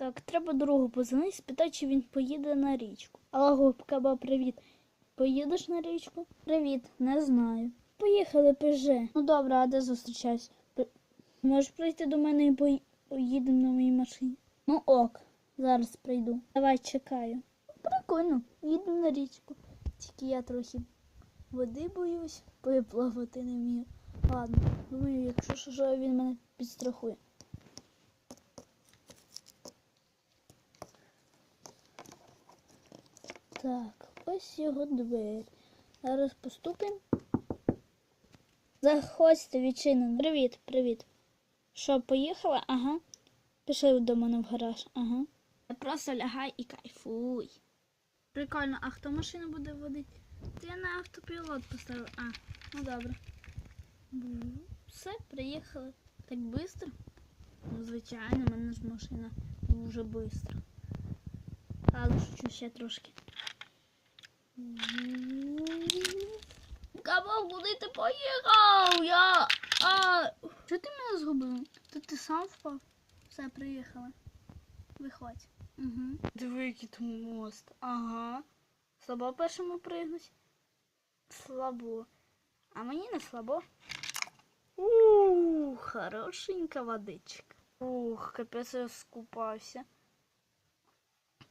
Так, треба другу позвонити, спитати, чи він поїде на річку. Алло, Каба, привіт. Поїдеш на річку? Привіт, не знаю. Поїхали, пиже. Ну добре, а де зустрічаюсь? П- Можеш прийти до мене і пої- поїдемо на моїй машині? Ну ок, зараз прийду. Давай чекаю. Прикольно, їдемо на річку. Тільки я трохи води боюсь, бо я плавати не вмію. Ладно, думаю, якщо що, що він мене підстрахує. Так, ось його двері. Зараз поступимо. Заходьте, відчинено. Привіт, привіт. Що, поїхала? Ага. Пішли до мене в гараж. Ага. Просто лягай і кайфуй. Прикольно, а хто машину буде водити? Я на автопілот поставив. А, ну добре. Все, приїхали. Так швидко? Ну, звичайно, в мене ж машина дуже швидко. Ладно, шучу ще трошки. Кабо, куди ти поїхав? Я. А. Що ти мене згубив? То ти сам впав? Все, приїхали. Виходь. Угу. Диви, який тут мост. Ага. Слабо першому пригнуть? Слабо. А мені не слабо. Ух, хорошенька водичка. Ух, капець я скупався.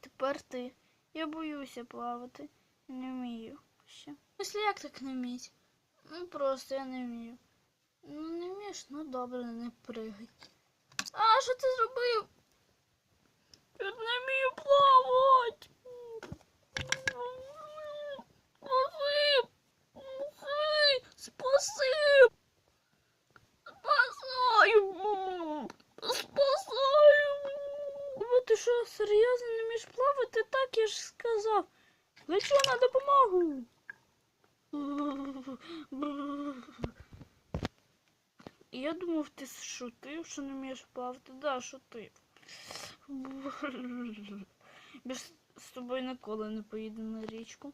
Тепер ти. Я боюся плавати. Не вмію ще. Якщо як так не вміть? Ну просто я не вмію. Ну не вмієш, ну добре, не пригай. А що ти зробив? Я не вмію плавати. Спаси! Спаси! Спасаю! Ти що, серйозно не вмієш плавати? Так я ж сказав. Лечу на допомогу. Я думав, ти шутив, що не вмієш плавати. Да, шутив. Більш з тобою ніколи не поїду на річку.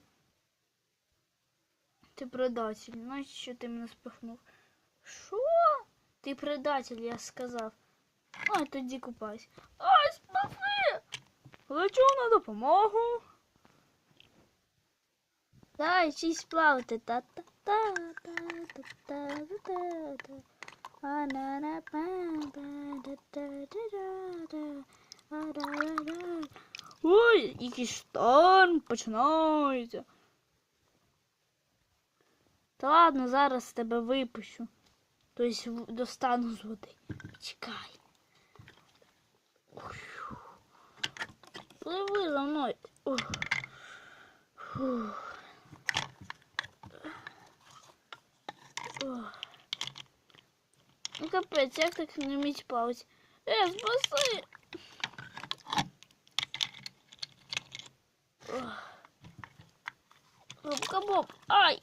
Ти предатель, знаєш, що ти мене спихнув? Що? Ти предатель, я сказав. Ой, тоді купайся. Ай, спаси! Лечу на допомогу. Давай, чись плавати. Ой, який шторм починається. Та ладно, зараз тебе випущу. Тобто достану з води. Чекай. Пливи за мною. Фух. Ну капець, як так не вміть плавати? Е, спаси! Ох. Губка Боб, ай!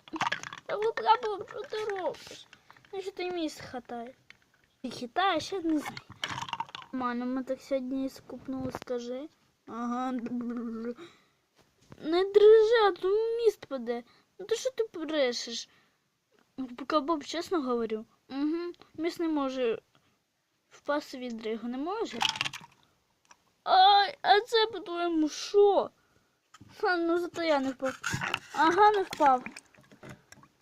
Та губка Боб, що ти робиш? Ну що ти місць хатає? Ти хитаєш, я не знаю. Мано, ми так сьогодні скупнули, скажи. Ага. Не дрижи, а то міст паде. Ну то що ти брешеш? Поки Боб, чесно говорю. Міст не може впасти від дригу, не може? Ай, а це по-твоєму що? Ха, ну зато я не впав. Ага, не впав.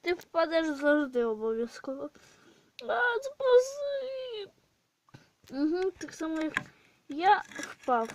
Ти впадеш завжди обов'язково. А, спаси. Угу, так само як я впав.